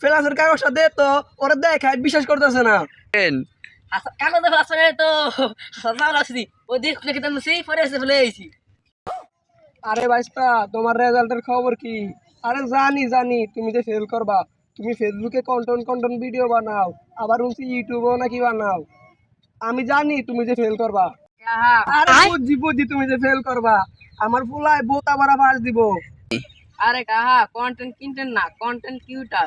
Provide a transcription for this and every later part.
ফেলাসের কাগজটা দে তো ওরা দেখায় বিশ্বাস করতেছে না। আচ্ছা কাগজ তো আসছি ওই দিক খুলে কিন্তু সেই পরে এসে ফেলে আইছি। আরে ভাইস্তা তোমার রেজাল্টের খবর কি? আরে জানি জানি তুমি যে ফেল করবা তুমি ফেসবুকে কন্টেন্ট কন্টেন্ট ভিডিও বানাও আবার উনছি ইউটিউবেও নাকি বানাও। আমি জানি তুমি যে ফেল করবা। কাহা আরে বুঝছি বুঝছি তুমি যে ফেল করবা। আমার ফুলায় বোত আবার আবার দিব। আরে কাহা কন্টেন্ট কিনতেন না কন্টেন্ট কিউটা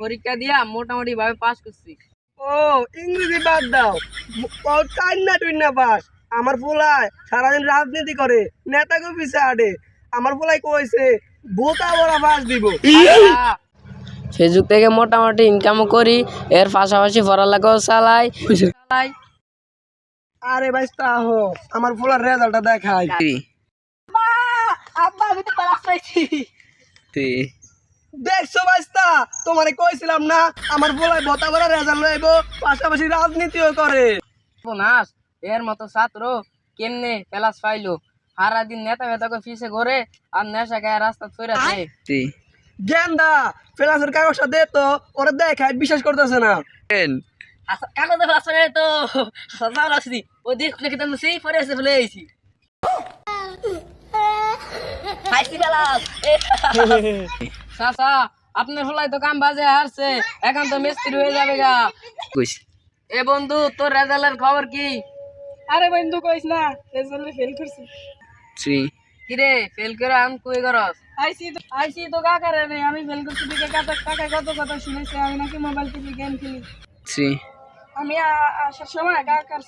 পরীক্ষা দিয়া মোটামুটি ভাবে পাস করছি। ও ইংরেজি বাদ দাও। কান্না টুইনা পাস। আমার ফুলায় সারাদিন রাজনীতি করে নেতাকে পিছে আডে আমার ফুলাই কইছে বোতা বড়া বাস দিব। ফেসবুক থেকে মোটামুটি ইনকামও করি এর পাশাপাশি পড়ালেখাও চালাই। চালাই। আরে ভাই তাহো আমার ফুলার রেজাল্টটা দেখাই। আব্বা আমি তো পাস পাইছি। দেখছ বাইস্তা তোমারে কইছিলাম না আমার ফুলায় বোতা বড়া রেজাল্ট লইব পাশাপাশি রাজনীতিও করে। নাস এর মতো ছাত্র কেমনে ক্লাস পাইলো? সারা দিন নেতা ফেতাকে ফিসে ঘরে আর নেশা গায়ে রাস্তা ফেরাছে গেন্দা ফেলাসের কাগজটা দে তো ওরা দেখায় বিশ্বাস করতেছে না। আচ্ছা আসলে তো সজাল আসছি ওই দিক খুলে কিন্তু সেই পরে এসে ফেলে আইছি। চাচা আপনার ফলাই তো কাম বাজে হারছে এখন তো মিস্ত্রি হয়ে যাবে গা। এ বন্ধু তোর রেজাল্টের খবর কি? আরে বন্ধু কইস না রেজাল্টে ফেল করছি। কিরে ফেল করে আম কই করস আইসি তো আইসি তো কাকারে রে আমি ফেল করছি দিকে কাকা কাকা কত কথা শুনেছি আমি নাকি মোবাইল টিভি গেম খেলি। থ্রি আমি আসার সময় কাকার